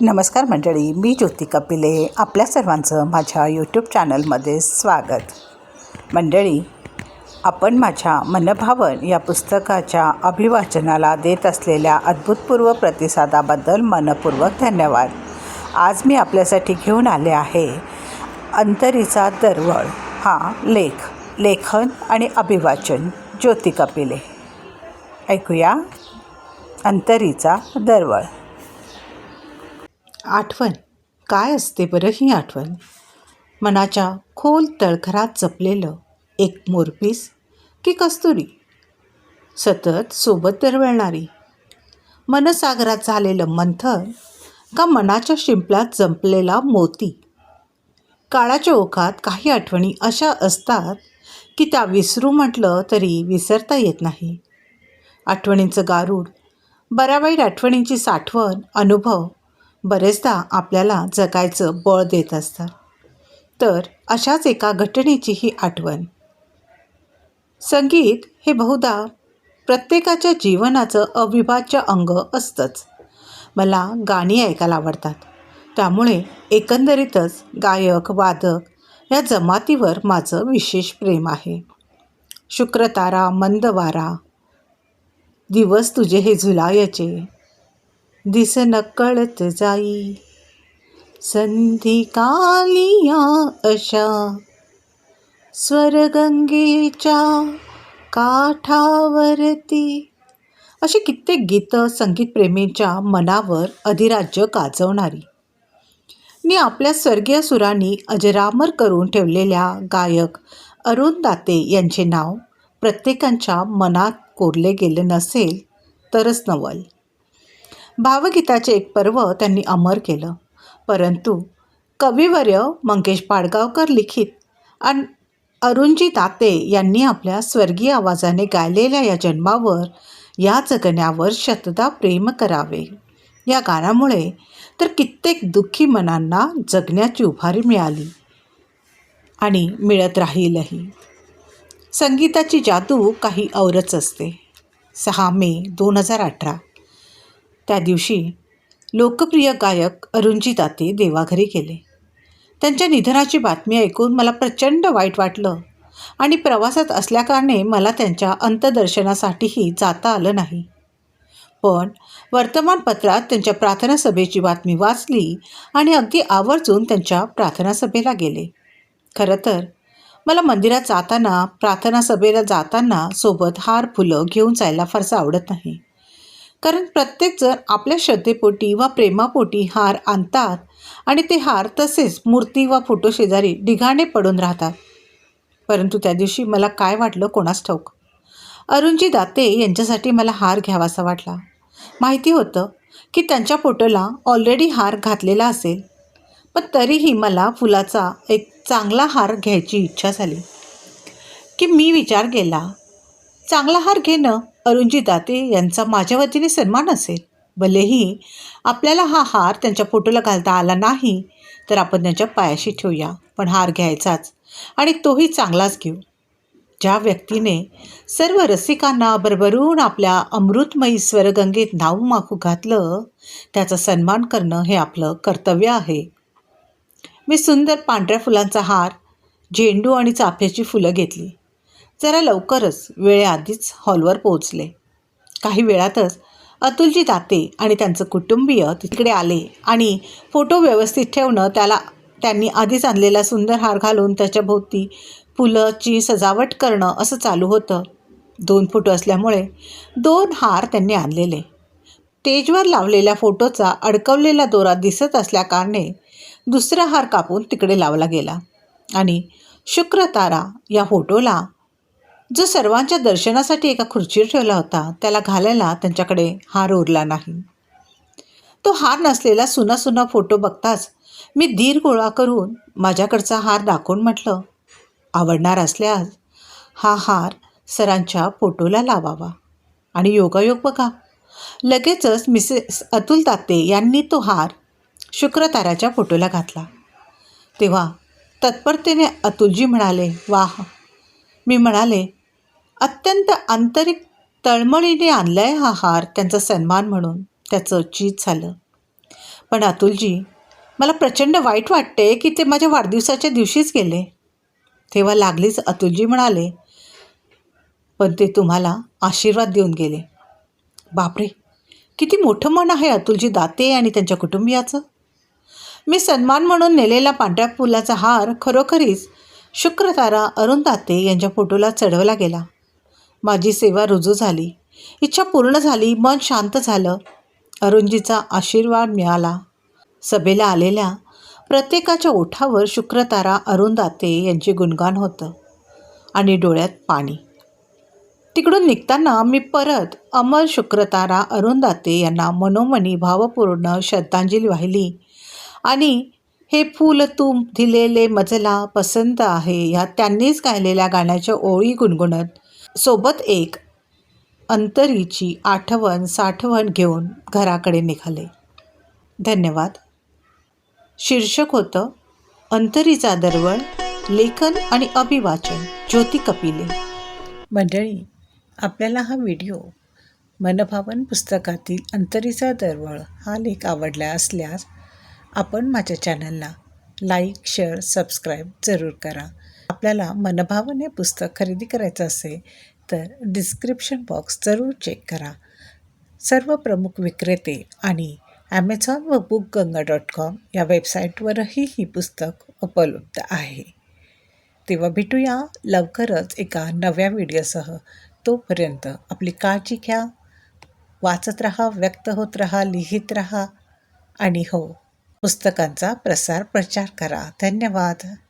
नमस्कार मंडळी मी ज्योती कपिले आपल्या सर्वांचं माझ्या यूट्यूब चॅनलमध्ये स्वागत. मंडळी आपण माझ्या मनभावन या पुस्तकाच्या अभिवाचनाला देत असलेल्या अद्भुतपूर्व प्रतिसादाबद्दल मनपूर्वक धन्यवाद. आज मी आपल्यासाठी घेऊन आले आहे अंतरीचा दरवळ. हा लेख लेखन आणि अभिवाचन ज्योती कपिले. ऐकूया अंतरीचा दरवळ. आठवण. काय असते बरं ही आठवण? मनाच्या खोल तळखरात जपलेलं एक मोरपीस की कस्तुरी? सतत सोबत दरवळणारी. मनसागरात झालेलं मंथन का मनाच्या शिंपल्यात जंपलेला मोती? काळाच्या ओघात काही आठवणी अशा असतात की त्या विसरू म्हटलं तरी विसरता येत नाही. आठवणींचं गारूड बऱ्या वाईट आठवणींची साठवण अनुभव बरेचदा आपल्याला जगायचं बळ देत असतात तर अशाच एका घटनेची ही आठवण. संगीत हे बहुधा प्रत्येकाच्या जीवनाचं अविभाज्य अंग असतंच. मला गाणी ऐकायला आवडतात. त्यामुळे एकंदरीतच गायक वादक या जमातीवर माझं विशेष प्रेम आहे. शुक्रतारा मंदवारा दिवस तुझे हे झुलायचे. दिस नकळत जाई. संधी कालिया अशा स्वरगंगेच्या काठावरती. अशी कित्येक गीतं संगीतप्रेमींच्या मनावर अधिराज्य गाजवणारी. मी आपल्या स्वर्गीय सुरांनी अजरामर करून ठेवलेल्या गायक अरुण दाते यांचे नाव प्रत्येकांच्या मनात कोरले गेले नसेल तरच नवल. भावगीताचे एक पर्व त्यांनी अमर केलं. परंतु कविवर्य मंगेश पाडगावकर लिखित आणि अरुणजी ताते यांनी आपल्या स्वर्गीय आवाजाने गायलेल्या या जन्मावर या जगण्यावर शतदा प्रेम करावे. या गाण्यामुळे तर कित्येक दुःखी मनांना जगण्याची उभारी मिळाली आणि मिळत राहीलही. संगीताची जादू काही औरच असते. सहा मे दोन हजार अठरा. त्या दिवशी लोकप्रिय गायक अरुणजी दाते देवाघरी गेले. त्यांच्या निधनाची बातमी ऐकून मला प्रचंड वाईट वाटलं आणि प्रवासात असल्याकारणे मला त्यांच्या अंतदर्शनासाठीही जाता आलं नाही. पण वर्तमानपत्रात त्यांच्या प्रार्थना सभेची बातमी वाचली आणि अगदी आवर्जून त्यांच्या प्रार्थना सभेला गेले. खरं तर मला मंदिरात जाताना प्रार्थना सभेला जाताना सोबत हार फुलं घेऊन जायला फारसं आवडत नाही. कारण प्रत्येकजण आपल्या श्रद्धेपोटी वा प्रेमापोटी हार आणतात आणि ते हार तसेच मूर्ती वा फोटो शेजारी ढिगाणे पडून राहतात. परंतु त्या दिवशी मला काय वाटलं कोणास ठाऊक? अरुणजी दाते यांच्यासाठी मला हार घ्यावासा वाटला. माहिती होतं की त्यांच्या फोटोला ऑलरेडी हार घातलेला असेल. पण तरीही मला फुलाचा एक चांगला हार घ्यायची इच्छा झाली. की मी विचार केला चांगला हार घेणं अरुणजी दाते यांचा माझ्या वतीने सन्मान असेल. भलेही आपल्याला हा हार त्यांच्या फोटोला घालता आला नाही तर आपण त्यांच्या पायाशी ठेवूया. पण हार घ्यायचाच आणि तोही चांगलाच घेऊ. ज्या व्यक्तीने सर्व रसिकांना भरभरून आपल्या अमृतमयी स्वरगंगेत नाव माखू घातलं त्याचा सन्मान करणं हे आपलं कर्तव्य आहे. मी सुंदर पांढऱ्या फुलांचा हार झेंडू आणि चाफ्याची फुलं घेतली. जरा लवकरच वेळेआधीच हॉलवर पोहोचले. काही वेळातच अतुलजी दाते आणि त्यांचं कुटुंबीय तिकडे आले आणि फोटो व्यवस्थित ठेवणं त्याला त्यांनी आधीच आणलेला सुंदर हार घालून त्याच्या भोवती फुलंची सजावट करणं असं चालू होतं. दोन फोटो असल्यामुळे दोन हार त्यांनी आणलेले. स्टेजवर लावलेल्या फोटोचा अडकवलेला दोरा दिसत असल्याकारणे दुसरा हार कापून तिकडे लावला गेला. आणि शुक्रतारा या फोटोला जो सर्वांच्या दर्शनासाठी एका खुर्चीवर ठेवला होता त्याला घालायला त्यांच्याकडे हार उरला नाही. तो हार नसलेला सुना सुना फोटो बघताच मी धीर गोळा करून माझ्याकडचा हार दाखवून म्हटलं आवडणार असल्यास हा हार सरांच्या फोटोला लावावा आणि योगायोग बघा. लगेचच मिसेस अतुल ताते यांनी तो हार शुक्रताराच्या फोटोला घातला. तेव्हा तत्परतेने अतुलजी म्हणाले वाह मी म्हणाले अत्यंत आंतरिक तळमळीने आणलाय हा हार त्यांचा सन्मान म्हणून. त्याचं चीज झालं. पण अतुलजी मला प्रचंड वाईट वाटते की ते माझ्या वाढदिवसाच्या दिवशीच गेले. तेव्हा लागलीच अतुलजी म्हणाले पण ते तुम्हाला आशीर्वाद देऊन गेले. बापरे! किती मोठं मन आहे अतुलजी दाते आणि त्यांच्या कुटुंबियाचं. मी सन्मान म्हणून नेलेला पांढऱ्या फुलाचा हार खरोखरीच शुक्रतारा अरुण दाते यांच्या फोटोला चढवला गेला. माझी सेवा रुजू झाली. इच्छा पूर्ण झाली मन शांत झालं. अरुणजीचा आशीर्वाद मिळाला. सभेला आलेल्या प्रत्येकाच्या ओठावर शुक्रतारा अरुण दाते यांचे गुणगान होतं आणि डोळ्यात पाणी. तिकडून निघताना मी परत अमर शुक्रतारा अरुण दाते यांना मनोमनी भावपूर्ण श्रद्धांजली वाहिली आणि हे फूल तू दिलेले मजला पसंत आहे. ह्या त्यांनीच गायलेल्या गाण्याच्या ओळी गुणगुणत. सोबत एक अंतरीची आठवण साठवण घेऊन घराकडे निघाले. धन्यवाद. शीर्षक होतं अंतरीचा दरवळ लेखन आणि अभिवाचन ज्योती कपिले. मंडळी आपल्याला हा व्हिडिओ मनभावन पुस्तकातील अंतरीचा दरवळ हा लेख आवडला असल्यास आपण माझ्या चॅनलला लाईक शेअर सबस्क्राईब जरूर करा. आपल्याला मनभावने पुस्तक खरेदी करायचं असेल तर डिस्क्रिप्शन बॉक्स जरूर चेक करा. सर्व प्रमुख विक्रेते आणि ॲमेझॉन व बुक गंगा डॉट कॉम या वेबसाईटवरही ही पुस्तक उपलब्ध आहे. तेव्हा भेटूया लवकरच एका नव्या व्हिडिओसह. तोपर्यंत आपली काळजी घ्या. वाचत राहा व्यक्त होत राहा लिहित राहा. आणि हो पुस्तकांचा प्रसार प्रचार करा. धन्यवाद.